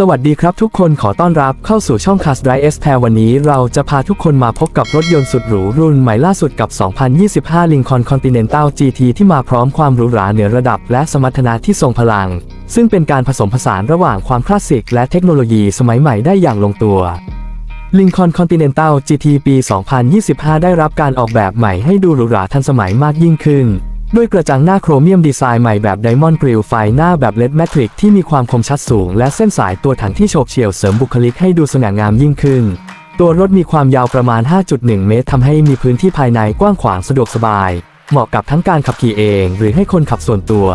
สวัสดีครับทุกคนขอต้อนรับเข้าสู่ช่อง Cast Drive S p a i r วันนี้เราจะพาทุกคนมาพบกับรถยนต์สุดหรูรุ่นใหม่ล่าสุดกับ 2025 Lincoln Continental GT ที่มาพร้อมความหรูหราเหนือระดับและสมรรถนะที่ทรงพลัง ซึ่งเป็นการผสมผสานระหว่างความคลาสสิกและเทคโนโลยีสมัยใหม่ได้อย่างลงตัว Lincoln Continental GT ปี 2025 ได้รับการออกแบบใหม่ให้ดูหรูหราทันสมัยมากยิ่งขึ้น ด้วยกระจังหน้าโครเมียมดีไซน์ใหม่แบบ Diamond Grill ไฟหน้าแบบ LED Matrix ที่มีความคมชัดสูง และเส้นสายตัวถังที่โฉบเฉี่ยวเสริมบุคลิกให้ดูสง่างามยิ่งขึ้น ตัวรถมีความยาวประมาณ 5.1 เมตรทำให้มีพื้นที่ภายในกว้างขวางสะดวกสบาย เหมาะกับทั้งการขับขี่เอง หรือให้คนขับส่วนตัว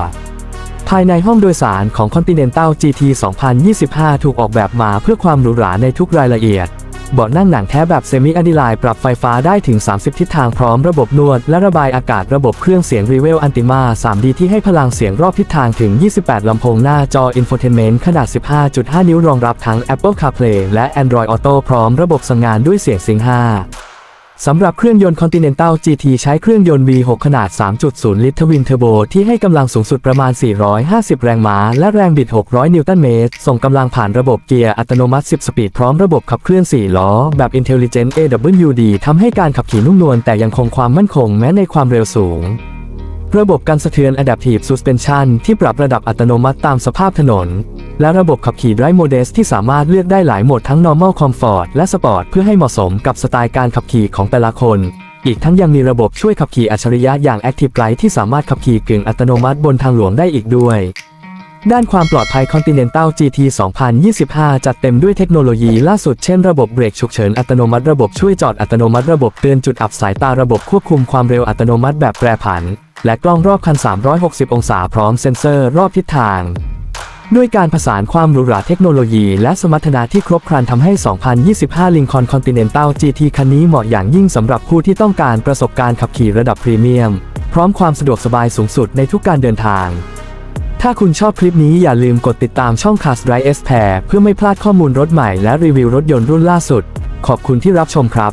ภายในห้องโดยสารของ Continental GT 2025 ถูกออกแบบมาเพื่อความหรูหราในทุกรายละเอียด เบาะนั่งหนังแท้แบบเซมิอะดิไลปรับไฟฟ้าได้ถึง 30 ทิศทางพร้อมระบบนวด และระบายอากาศระบบเครื่องเสียงรีเวลอันติมา 3D ที่ให้พลังเสียงรอบทิศทางถึง 28 ลำโพงหน้าจออินโฟเทนเมนต์ขนาด 15.5 นิ้วรองรับทั้ง Apple CarPlay และ Android Auto พร้อมระบบสั่งงานด้วยเสียงซิงห์5 สำหรับเครื่องยนต์ Continental GT ใช้เครื่องยนต์ V6 ขนาด 3.0 ลิตรทวินเทอร์โบที่ให้กำลังสูงสุดประมาณ 450 แรงม้า และแรงบิด 600 นิวตันเมตร ส่งกำลังผ่านระบบเกียร์อัตโนมัติ 10 สปีดพร้อมระบบขับเคลื่อน 4 ล้อ แบบ Intelligent AWD ทำให้การขับขี่นุ่มนวลแต่ยังคงความมั่นคงแม้ในความเร็วสูง ระบบกันสะเทือน Adaptive Suspension ที่ปรับระดับอัตโนมัติตามสภาพถนน และระบบขับขี่ Drive Modes ที่สามารถเลือกได้หลายโหมดทั้ง Normal Comfort และ Sport เพื่อให้เหมาะสมกับสไตล์การขับขี่ของแต่ละคน อีกทั้งยังมีระบบช่วยขับขี่อัจฉริยะอย่าง Active Guide ที่สามารถขับขี่กึ่งอัตโนมัติบนทางหลวงได้อีกด้วยด้านความปลอดภัย Continental GT 2025 จัดเต็มด้วยเทคโนโลยีล่าสุดเช่นระบบเบรกฉุกเฉินอัตโนมัติระบบช่วยจอดอัตโนมัติระบบเตือนจุดอับสายตาระบบควบคุมความเร็วอัตโนมัติแบบแปรผัน และกล้องรอบคัน 360 องศาพร้อมเซ็นเซอร์รอบทิศทาง ด้วยการผสานความหรูหราเทคโนโลยีและสมรรถนะที่ครบครันทำให้ 2025 Lincoln Continental GT คันนี้เหมาะอย่างยิ่งสำหรับผู้ที่ต้องการประสบการณ์ขับขี่ระดับพรีเมียม พร้อมความสะดวกสบายสูงสุดในทุกการเดินทาง ถ้าคุณชอบคลิปนี้อย่าลืมกดติดตามช่อง Cars Drive S Pair เพื่อไม่พลาดข้อมูลรถใหม่และรีวิวรถยนต์รุ่นล่าสุด ขอบคุณที่รับชมครับ